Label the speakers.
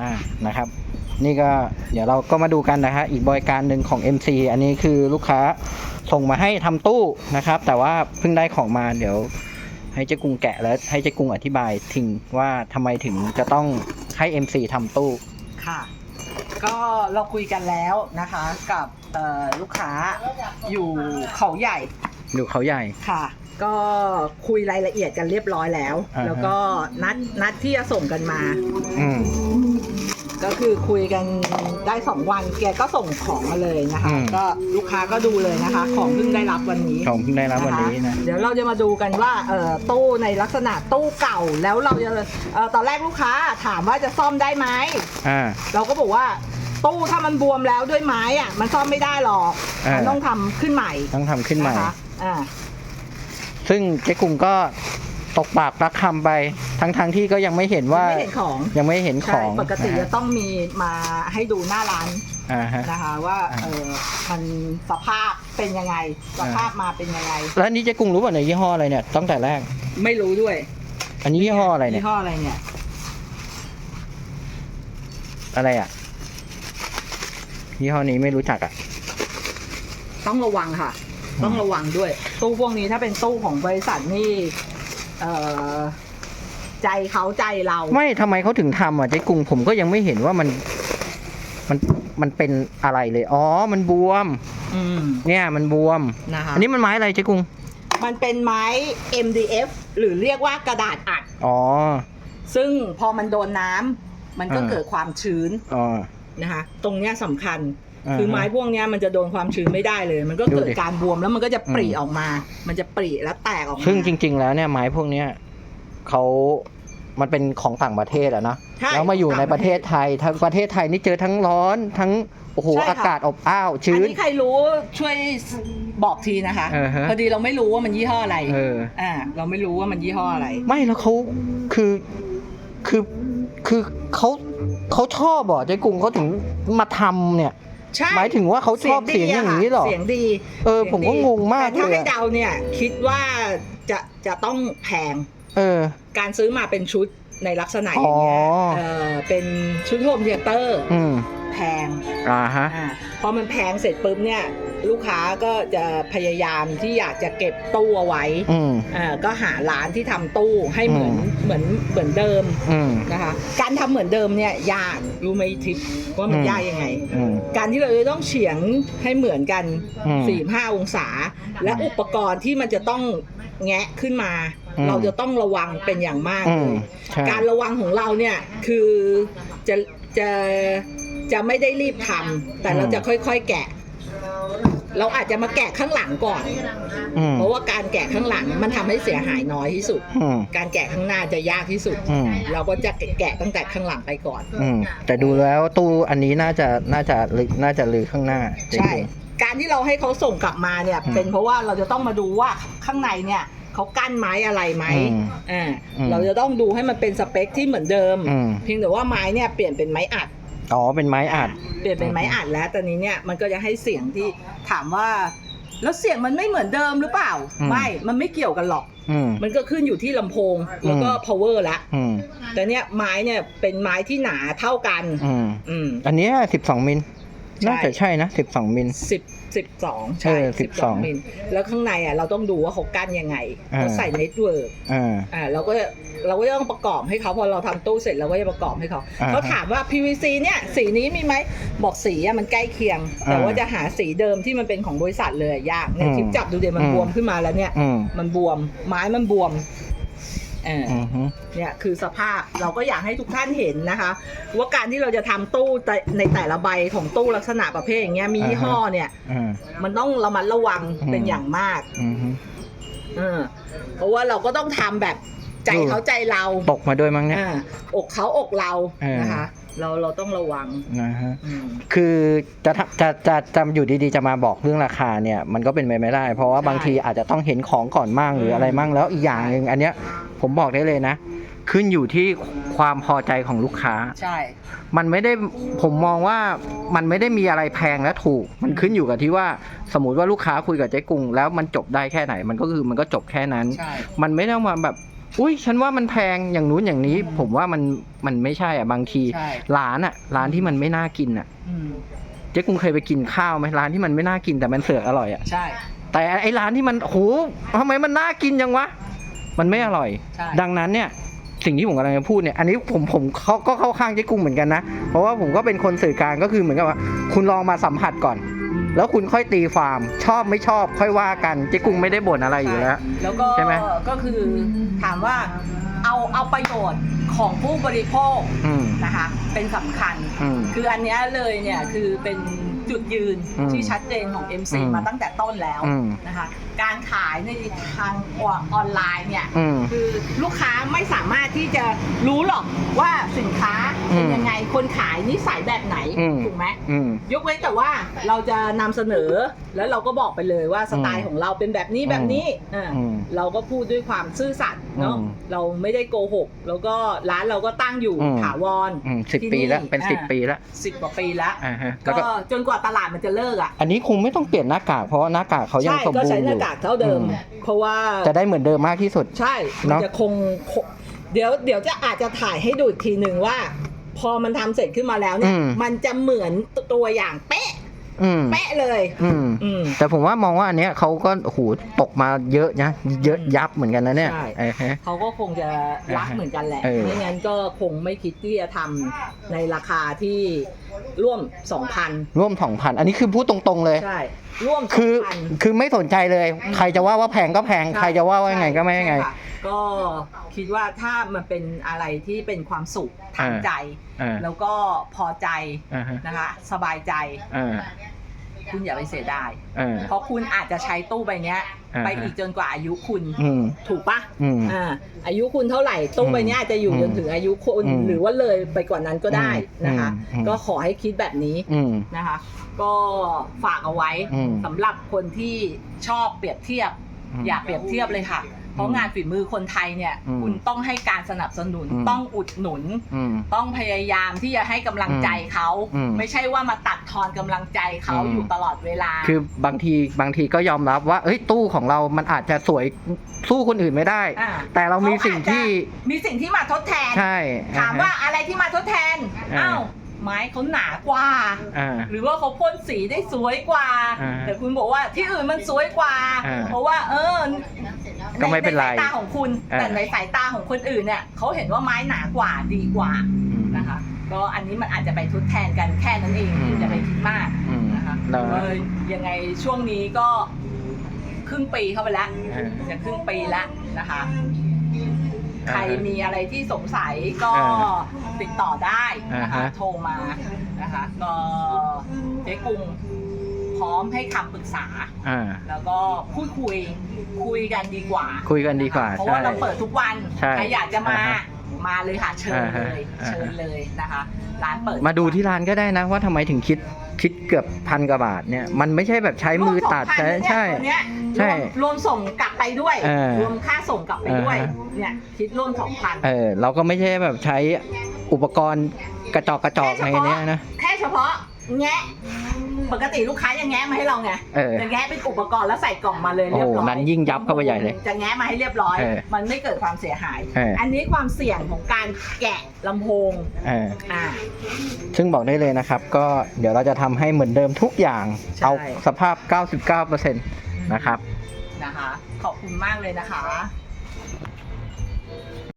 Speaker 1: อ่านะครับ นี่ก็เดี๋ยวเราก็มาดูกันนะฮะอีกบริการหนึ่งของ MC อันนี้คือลูกค้าส่งมาให้ทำตู้นะครับ แต่ว่าเพิ่งได้ของมาเดี๋ยวให้เจ๊กุ้งแกะแล้วให้เจ๊กุ้งอธิบายถึงว่าทำไมถึงจะต้องให้ MC ทำตู้
Speaker 2: ค่ะ ก็เราคุยกันแล้วนะคะกับเอ่อลูกค้าอยู่เขาใหญ่
Speaker 1: ดูเขาใหญ่
Speaker 2: ค่ะ ก็คุยรายละเอียดกันเรียบร้อยแล้ว
Speaker 1: อ่าฮะ
Speaker 2: แล้วก็นัดนัดที่จะส่งกันมา
Speaker 1: อืม
Speaker 2: ก็คือคุยกันได้สองวัน แกก็ส่งของมาเลยนะคะ
Speaker 1: อืม
Speaker 2: ก็ลูกค้าก็ดูเลยนะคะ ของเพิ่งได้รับวันนี้
Speaker 1: ของเพิ่งได้รับวันนี้นะ
Speaker 2: คเดี๋ยวเราจะมาดูกันว่าเอ่อตู้ในลักษณะตู้เก่าแล้วเราจะเอ่อตอนแรกลูกค้าถามว่าจะซ่อมได้ไหม
Speaker 1: อ่า
Speaker 2: เราก็บอกว่าตู้ถ้ามันบวมแล้วด้วยไม้อะมันซ่อมไม่ได้หรอก
Speaker 1: อ่ามั
Speaker 2: มันต้องทำขึ้นใหม่
Speaker 1: ต้องทำขึ้นใหม่
Speaker 2: นะคะอ่า
Speaker 1: ซึ่งเจ๊กุ้งก็ตกปากรักคำไปทั้งๆที่ก็ยังไม่เห็นว่า
Speaker 2: ไม่เห็นของ
Speaker 1: ยังไม่เห็นข
Speaker 2: ใช่
Speaker 1: อง
Speaker 2: ปกติ
Speaker 1: นะ
Speaker 2: จะ
Speaker 1: ฮะ
Speaker 2: ต้องมีมาให้ดูหน้าร้าน
Speaker 1: อ่าฮะ
Speaker 2: นะคะว่า
Speaker 1: อ่า
Speaker 2: เออมันสภาพเป็นยังไงสภาพมาเป็นยังไง
Speaker 1: แล้วนี่เจ๊กุ้งรู้ป่ะเนี่ยยี่ห้ออะไรเนี่ยตั้งแต่แรก
Speaker 2: ไม่รู้ด้วย
Speaker 1: อันนี้ยี่ห้ออะไรเนี่ย
Speaker 2: ยี่ห้ออะไรเนี่ย
Speaker 1: อะไรอะยี่ห้อนี้ไม่รู้จักอะ
Speaker 2: ต้องระวังค่ะ ต้องระวังด้วย ตู้พวกนี้ถ้าเป็นตู้ของบริษัทนี่เออใจเขาใจเรา
Speaker 1: ไม่ทำไมเขาถึงทำอะเจ๊กุ้งผมก็ยังไม่เห็นว่ามันมันมันเป็นอะไรเลย อ๋อ มันบวม
Speaker 2: อืม
Speaker 1: เนี่ยมันบวม
Speaker 2: นะคะ
Speaker 1: อันนี้มันไม้อะไรเจ๊กุ้ง
Speaker 2: มันเป็นไม้ MDF หรือเรียกว่ากระดาษอัด
Speaker 1: อ๋อ
Speaker 2: ซึ่งพอมันโดนน้ำมันก็
Speaker 1: อ่า
Speaker 2: เกิดความชื้น
Speaker 1: อ๋อ
Speaker 2: นะคะตรงเนี้ยสำคัญ
Speaker 1: อ่า
Speaker 2: คือไม้พวกเนี้ยมันจะโดนความชื้นไม่ได้เลย มันก็เกิด
Speaker 1: ดูดิ
Speaker 2: การบวมแล้วมันก็จะปริ
Speaker 1: อืม
Speaker 2: ออกมา มันจะปริแล้วแตกออกมา
Speaker 1: ซึ่งจริง ๆ แล้วเนี่ยไม้พวกเนี้ยเขามันเป็นของต่างประเทศอะนะ
Speaker 2: ใช่
Speaker 1: แล้วมาอยู่ในประเทศไทยทั้งประเทศไทยนี่เจอทั้งร้อนทั้งโอ้โห
Speaker 2: ใช่ค่ะ
Speaker 1: อากาศอบอ้าว
Speaker 2: อัน
Speaker 1: ชื้น
Speaker 2: นี้ใครรู้ช่วยบอกทีนะคะ
Speaker 1: เออฮะ
Speaker 2: พอดีเราไม่รู้ว่ามันยี่ห้ออะไร
Speaker 1: เออ
Speaker 2: อ่าเราไม่รู้ว่ามันยี่ห้ออะไร
Speaker 1: ไม่แล้วเขาคือคือคือเขาเขาชอบเหรอเจ๊กุ้งเขาถึงมาทำเนี่ย
Speaker 2: ใช่
Speaker 1: หมายถึงว่าเขาชอบเสียงอย่างนี้เหรอ
Speaker 2: เสียงดี
Speaker 1: เออผมก็งงมาก
Speaker 2: แต่ถ้า
Speaker 1: เลย
Speaker 2: ให้
Speaker 1: อะ
Speaker 2: เดาเนี่ย คิดว่าจะจะต้องแพง
Speaker 1: เออ
Speaker 2: การซื้อมาเป็นชุดในลักษณะอย่างเงี้ย
Speaker 1: อ๋อ
Speaker 2: เออเป็นชุดโฮมเทเตอร์
Speaker 1: อืม
Speaker 2: แพง
Speaker 1: อ่าฮะ
Speaker 2: อ่าพอมันแพงเสร็จปุ๊บเนี่ย ลูกค้าก็จะพยายามที่อยากจะเก็บตู้เอาไว้
Speaker 1: อืม
Speaker 2: อ่าก็หาร้านที่ทำตู้ให้เหมือน
Speaker 1: อืม
Speaker 2: เหมือนเหมือนเดิม
Speaker 1: อืม
Speaker 2: นะคะการทำเหมือนเดิมเนี่ยยากรู้ไหมทิพย์ว่ามัน
Speaker 1: อืม
Speaker 2: ยากยังไง
Speaker 1: อืม
Speaker 2: การที่เราจะต้องเฉียงให้เหมือนกัน
Speaker 1: อืม
Speaker 2: สี่ห้าองศา และอุปกรณ์ที่มันจะต้องแงะขึ้นมา
Speaker 1: อืม
Speaker 2: เราจะต้องระวังเป็นอย่างมาก
Speaker 1: อื
Speaker 2: เล
Speaker 1: ม
Speaker 2: ย
Speaker 1: ใช่
Speaker 2: การระวังของเราเนี่ยคือจะจะจะไม่ได้รีบทำแต่เราจะค่อยๆ แกะ เราอาจจะมาแกะข้างหลังก่อน
Speaker 1: อืม
Speaker 2: เพราะว่าการแกะข้างหลังมันทำให้เสียหายน้อยที่สุด
Speaker 1: อืม
Speaker 2: การแกะข้างหน้าจะยากที่สุด
Speaker 1: อืม
Speaker 2: เราก็จะแกะตั้งแต่ข้างหลังไปก่อน
Speaker 1: อืม แต่ดูแล้วตู้อันนี้น่าจะน่าจะลึกน่าจะลือข้างหน้าเจ๊
Speaker 2: ใช่
Speaker 1: กุ้ง
Speaker 2: การที่เราให้เขาส่งกลับมาเนี่ย
Speaker 1: อืม
Speaker 2: เป็นเพราะว่าเราจะต้องมาดูว่าข้างในเนี่ยเขากั้นไม้อะไรไหม
Speaker 1: อืม
Speaker 2: อ่า
Speaker 1: อืม
Speaker 2: เราจะต้องดูให้มันเป็นสเปคที่เหมือนเดิม
Speaker 1: อืม
Speaker 2: เพียงแต่ว่าไม้เนี่ยเปลี่ยนเป็นไม้อัด
Speaker 1: อ๋อเป็นไม้อัด
Speaker 2: เปลี่ยนเป็นไม้อัดแล้วตอนนี้เนี่ยมันก็จะให้เสียงที่ถามว่า แล้วเสียงมันไม่เหมือนเดิมหรือเปล่า
Speaker 1: อืม
Speaker 2: ไม่ มันไม่เกี่ยวกันหรอก
Speaker 1: อืม
Speaker 2: มันก็ขึ้นอยู่ที่ลำโพงแล้วก็
Speaker 1: อืม
Speaker 2: power ละ
Speaker 1: อืม
Speaker 2: แต่เนี่ยไม้เนี่ยเป็นไม้ที่หนาเท่ากัน
Speaker 1: อืม
Speaker 2: อืม
Speaker 1: อันเนี้สิบสองมิล
Speaker 2: ใช่
Speaker 1: น่าจะใช่นะสิบสองมิล
Speaker 2: สิบ สิบสอง
Speaker 1: เอ
Speaker 2: ใช่
Speaker 1: อ
Speaker 2: สิบสอง
Speaker 1: 12
Speaker 2: มิลแล้วข้างในอะเราต้องดูว่าเขากั้นยังไง
Speaker 1: อ่า
Speaker 2: เขาใส่เน็ตเวิร์ก
Speaker 1: อ่า
Speaker 2: อ่าเราก็เราก็ต้องประกอบให้เขาพอเราทำตู้เสร็จเราก็จะประกอบให้เขา
Speaker 1: อ่า
Speaker 2: เขาถามว่า PVC เนี่ยสีนี้มีไหมบอกสีอะมันใกล้เคียง แต่
Speaker 1: อ่า
Speaker 2: ว่าจะหาสีเดิมที่มันเป็นของบริษัทเลยอะยากเนี่ย
Speaker 1: อืม
Speaker 2: ทิปจับดูเดี๋ยวมัน
Speaker 1: อืม
Speaker 2: บวมขึ้นมาแล้วเนี่ย
Speaker 1: อืม
Speaker 2: มันบวมไม้มันบวม เอออ
Speaker 1: อืมฮึ
Speaker 2: เนี่ยคือสภาพเราก็อยากให้ทุกท่านเห็นนะคะ ว่าการที่เราจะทำตู้แต่ในแต่ละใบของตู้ลักษณะประเภทอย่างเงี้ยมียี่ห้อเนี่ย
Speaker 1: อ่า
Speaker 2: มันต้องระมัดระวัง
Speaker 1: อืม
Speaker 2: เป็นอย่างมาก
Speaker 1: อืมฮึ
Speaker 2: เออเพราะว่าเราก็ต้องทำแบบ ใจ
Speaker 1: อืม
Speaker 2: เขาใจเรา
Speaker 1: ตกมาด้วยมั้งเนี่ย
Speaker 2: อ่าอกเขาอกเรา
Speaker 1: เออ
Speaker 2: นะคะ เราเราต้องระวัง
Speaker 1: นะฮะ
Speaker 2: อืม
Speaker 1: คือจะทำจะจะจะอยู่ดีๆจะมาบอกเรื่องราคาเนี่ยมันก็เป็นไปไม่ได้ เพราะว่า
Speaker 2: ใช่
Speaker 1: บางทีอาจจะต้องเห็นของก่อนมั่งหรืออะไรมั่งแล้วอีกอย่างหนึ่งอันเนี้ยผมบอกได้เลยนะ ขึ้นอยู่ที่ความพอใจของลูกค้า
Speaker 2: ใช่
Speaker 1: มันไม่ได้ผมมองว่ามันไม่ได้มีอะไรแพงและถูก มันขึ้นอยู่กับที่ว่าสมมติว่าลูกค้าคุยกับเจ๊กุ้งแล้วมันจบได้แค่ไหน มันก็คือมันก็จบแค่นั้น
Speaker 2: ใช่
Speaker 1: มันไม่ต้องมาแบบ อุ้ยฉันว่ามันแพงอย่างนู้นอย่างนี้ ผมว่ามันมันไม่ใช่อะบางที
Speaker 2: ใช่
Speaker 1: ร้านอะ ร้านที่มันไม่น่ากินอะ
Speaker 2: อืม
Speaker 1: เจ๊กุ้งเคยไปกินข้าวไหมร้านที่มันไม่น่ากินแต่มันเสือกอร่อยอะ
Speaker 2: ใช่
Speaker 1: แต่ไอ้ร้านที่มันโหทำไมมันน่ากินจังวะ มันไม่อร่อย
Speaker 2: ใช่
Speaker 1: ดังนั้นเนี่ย สิ่งที่ผมกำลังจะพูดเนี่ย อันนี้ผมผมเขาก็เข้าข้างเจ๊กุ้งเหมือนกันนะ เพราะว่าผมก็เป็นคนสื่อกลางก็คือเหมือนกับว่า คุณลองมาสัมผัสก่อน
Speaker 2: อืม
Speaker 1: แล้วคุณค่อยตีความชอบไม่ชอบค่อยว่ากันเจ๊กุ้งไม่ได้บ่นอะไรอยู่แล้ว
Speaker 2: แล้วก็
Speaker 1: ใช่ไหม
Speaker 2: ก็คือถามว่าเอาเอาประโยชน์ของผู้บริโภค
Speaker 1: อืม
Speaker 2: นะคะเป็นสำคัญ
Speaker 1: อืม
Speaker 2: คืออันเนี้ยเลยเนี่ยคือเป็น จุดยืน
Speaker 1: อืม
Speaker 2: ที่ชัดเจนของ MC
Speaker 1: อืม
Speaker 2: มาตั้งแต่ต้นแล้ว
Speaker 1: อืม
Speaker 2: นะคะการขายในทางออนไลน์เนี่ย
Speaker 1: อืม
Speaker 2: คือลูกค้าไม่สามารถที่จะรู้หรอกว่าสินค้าเป็น
Speaker 1: อืม
Speaker 2: ยังไงคนขายนิสัยแบบไหน
Speaker 1: อืม
Speaker 2: ถูกไหม
Speaker 1: อืม
Speaker 2: ยกเว้นแต่ว่าเราจะนำเสนอ แล้วเราก็บอกไปเลยว่าสไตล์ของเราเป็นแบบนี้แบบนี้อ่า
Speaker 1: อืม
Speaker 2: เราก็พูดด้วยความซื่อสัตย์เนาะ
Speaker 1: อืม
Speaker 2: เราไม่ได้โกหก แล้วก็ร้านเราก็ตั้งอยู่
Speaker 1: อืม
Speaker 2: ถาวร
Speaker 1: อืมสิบ
Speaker 2: ที่
Speaker 1: ปีแล้ว
Speaker 2: นี่
Speaker 1: เป็นสิบ
Speaker 2: อ่า
Speaker 1: ปีแล้ว
Speaker 2: สิบกว่าปีแล้ว
Speaker 1: อ่าฮะแล้ว
Speaker 2: ก็
Speaker 1: ก็
Speaker 2: จนกว่าตลาดมันจะเลิกอะ
Speaker 1: อันนี้คงไม่ต้องเปลี่ยนหน้ากากเพราะว่าหน้ากากเขายัง
Speaker 2: ใช่
Speaker 1: สม
Speaker 2: ก็
Speaker 1: บูร
Speaker 2: ใช้
Speaker 1: ณ์
Speaker 2: ห
Speaker 1: อ
Speaker 2: น้า
Speaker 1: ยู่
Speaker 2: กากเท่าเดิม
Speaker 1: อืม
Speaker 2: เพราะว่า
Speaker 1: จะได้เหมือนเดิมมากที่สุด
Speaker 2: ใช่
Speaker 1: เน
Speaker 2: มัน
Speaker 1: อะ
Speaker 2: จะคงคง เดี๋ยว เดี๋ยวจะอาจจะถ่ายให้ดูอีกทีหนึ่งว่า พอมันทำเสร็จขึ้นมาแล้วเนี่ย
Speaker 1: อืม
Speaker 2: มันจะเหมือนตัวอย่างเป๊ะ
Speaker 1: อืม
Speaker 2: เป๊ะเลย
Speaker 1: อืม
Speaker 2: อืม
Speaker 1: แต่ผมว่ามองว่าอันเนี้ยเขาก็โอ้โหตกมาเยอะนะเยอะยับเหมือนกันนะเนี่ย
Speaker 2: ใช่
Speaker 1: เออฮะ
Speaker 2: เขาก็คงจะรักเหมือนกันแหละ
Speaker 1: เออ
Speaker 2: ไม่งั้นก็คงไม่คิดที่จะทำในราคาที่ ร่วม 2,000
Speaker 1: ร่วมสองพันอันนี้คือพูดตรงๆเลย
Speaker 2: ใช่ ร่วม
Speaker 1: คือ
Speaker 2: 2,000
Speaker 1: คือไม่สนใจเลย ใครจะว่าว่าแพงก็แพง ใครจะว่าว่ายังไงก็ไม่ยังไง
Speaker 2: ใช่ค่ะก็คิดว่าถ้ามันเป็นอะไรที่เป็นความสุขทาง
Speaker 1: อ่า
Speaker 2: ใจ
Speaker 1: อ่า
Speaker 2: แล้วก็พอใจ
Speaker 1: อ่าฮะ
Speaker 2: นะคะ สบายใจ
Speaker 1: อ่า
Speaker 2: คุณอย่าไปเสียดาย
Speaker 1: อ่า
Speaker 2: เพราะคุณอาจจะใช้ตู้ใบเนี้ย
Speaker 1: อ่าฮะ
Speaker 2: ไปอีกจนกว่าอายุคุณ
Speaker 1: อืม
Speaker 2: ถูกปะ
Speaker 1: อืม
Speaker 2: อ่าอายุคุณเท่าไหร่ตู้ใบเนี้ยอาจจะอยู่
Speaker 1: อืม
Speaker 2: จนถึงอายุคุณ
Speaker 1: อืม
Speaker 2: หรือว่าเลยไปกว่านั้นก็ได้นะคะ
Speaker 1: อืมอืม
Speaker 2: ก็ขอให้คิดแบบนี้
Speaker 1: อืม
Speaker 2: นะคะ ก็ฝากเอาไว้
Speaker 1: อืม
Speaker 2: สำหรับคนที่ชอบเปรียบเทียบ
Speaker 1: อืม
Speaker 2: อย่าเปรียบเทียบเลยค่ะ เพราะงานฝีมือคนไทยเนี่ย
Speaker 1: อืม
Speaker 2: คุณต้องให้การสนับสนุน
Speaker 1: อืม
Speaker 2: ต้องอุดหนุน
Speaker 1: อืม
Speaker 2: ต้องพยายามที่จะให้กำลังใจเขา
Speaker 1: อืม
Speaker 2: ไม่ใช่ว่ามาตัดทอนกำลังใจเขา
Speaker 1: อืม
Speaker 2: อยู่ตลอดเวลา
Speaker 1: คือบางทีบางทีก็ยอมรับว่า เอ้ยตู้ของเรามันอาจจะสวยสู้คนอื่นไม่ได้
Speaker 2: อ่า
Speaker 1: แต่เรามีสิ่งที่
Speaker 2: มีสิ่งที่มาทดแทน
Speaker 1: ใช่
Speaker 2: ถามว่าอะไรที่มาทดแทน
Speaker 1: อ่า
Speaker 2: อ้าว ไม้เขาหนากว่า
Speaker 1: อ่า
Speaker 2: หรือว่าเขาพ่นสีได้สวยกว่า
Speaker 1: อ่า
Speaker 2: แต่คุณบอกว่าที่อื่นมันสวยกว่า
Speaker 1: อ่า
Speaker 2: เพราะว่าเออ
Speaker 1: ก็ไม่เป็นไร
Speaker 2: ในสายตาของคุณ
Speaker 1: อ่า
Speaker 2: แต่ในสายตาของคนอื่นเนี่ยเขาเห็นว่าไม้หนากว่าดีกว่า
Speaker 1: อืม
Speaker 2: นะคะ ก็อันนี้มันอาจจะไปทดแทนกันแค่นั้นเอง
Speaker 1: อืม
Speaker 2: คุณจะไปคิดมาก
Speaker 1: อืม
Speaker 2: นะคะ
Speaker 1: แล้ว
Speaker 2: เออยังไงช่วงนี้ก็ครึ่งปีเข้าไปแล้ว
Speaker 1: อ่า
Speaker 2: จะครึ่งปีแล้วนะคะ
Speaker 1: อ่า
Speaker 2: ใครมีอะไรที่สงสัยก็
Speaker 1: อ่า
Speaker 2: ติดต่อได้นะคะ
Speaker 1: อ่าฮะ
Speaker 2: โทรมานะคะก็เจ๊กุ้ง พร้อมให้คำปรึกษา
Speaker 1: อ่า
Speaker 2: แล้วก็พูดคุยคุยกันดีกว่า
Speaker 1: คุยกันดีกว่า
Speaker 2: เพราะว่า
Speaker 1: ใช่
Speaker 2: เราเปิดทุกวัน
Speaker 1: ใช่
Speaker 2: ใครอยากจะมา
Speaker 1: อ่าฮะ
Speaker 2: มาเลยค่ะเชิญเลย
Speaker 1: อ่าฮะ
Speaker 2: เชิญเลยนะคะ ร้านเปิด
Speaker 1: มาดูที่ร้านก็ได้นะว่าทำไมถึงคิดคิดเกือบพันกว่าบาทเนี่ยมันไม่ใช่แบบใช้มือตัด
Speaker 2: รว
Speaker 1: ใช่
Speaker 2: ส่งพัน
Speaker 1: ใช่
Speaker 2: เนี่ย
Speaker 1: ใช่
Speaker 2: รวมรวมส่งกลับไปด้วย
Speaker 1: เออ
Speaker 2: รวมค่าส่งกลับไปด้วย
Speaker 1: อ่าฮะ
Speaker 2: เนี่ยคิดร่วมสองพัน
Speaker 1: เออเราก็ไม่ใช่แบบใช้อุปกรณ์กระจอกกระจอกอะไรเนี้ยนะ
Speaker 2: แค่เฉพาะแงะ ปกติลูกค้ายังแงะมาให้เราไง
Speaker 1: เออ
Speaker 2: จะแงะเป็นอุปกรณ์แล้วใส่กล่องมาเลยเรียบร้อย
Speaker 1: โอ้โหนั้นยิ่งยับเข้าไปใหญ่เลย
Speaker 2: จะแงะมาให้เรียบร้อย
Speaker 1: เออ
Speaker 2: มันไม่เกิดความเสียหาย
Speaker 1: เอออั
Speaker 2: อันนี้ความเสี่ยงของการแกะลำโพง
Speaker 1: เออ
Speaker 2: อ่า
Speaker 1: ซึ่งบอกได้เลยนะครับ ก็เดี๋ยวเราจะทำให้เหมือนเดิมทุกอย่าง
Speaker 2: ใช่
Speaker 1: เอาสภาพ 99%นะครับ
Speaker 2: นะคะ ขอบคุณมากเลยนะคะ